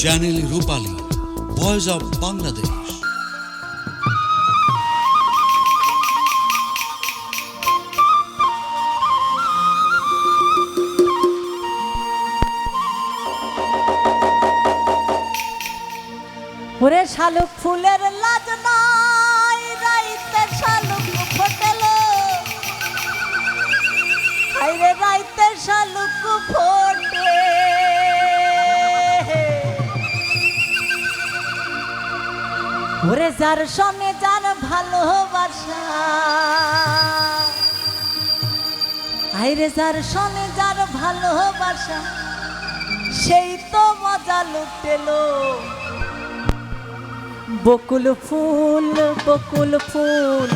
Channel Rupali voice of Bangladesh ওরে শালুক ফুলের লাজ নাই, রাইতে শালুক ফোটেল। রাইতে শালুক ফোটে ওরে যার সনে যার ভালোবাসা হাইরে যার সনে যার ভালোবাসা সেই তো মজা লুটেলো। বকুল ফুল বকুল ফুল,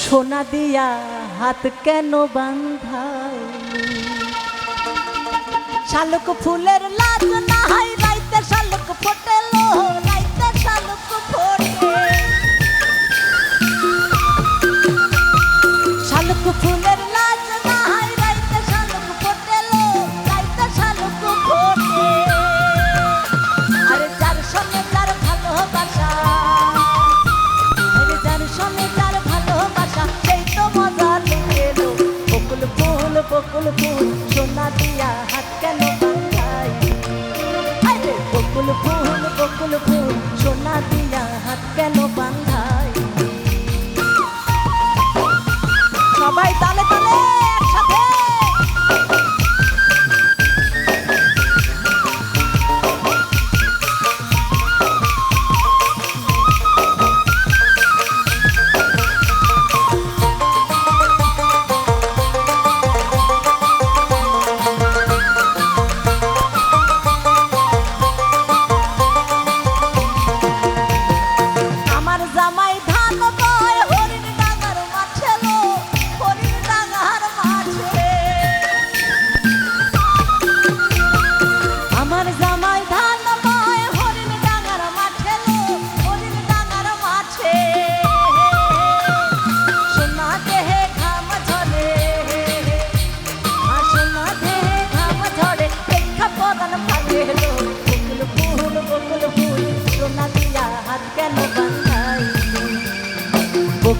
সোনা দিয়া হাত কেন বান্ধাই শালুক ফুলের লাজ নাই, রাইতে শালুক ফোটেলো। ফুল সোনা হাত কেন বাঁধাই? বকুল ফুল দিয়া হাত কেন বাঁধাই? সবাই তালে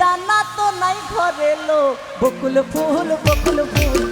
দানা তো নাই ঘরে লো বকুল ফুল বকুল ফুল।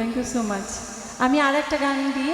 থ্যাংক ইউ সো মাচ আমি আর একটা গান দিয়ে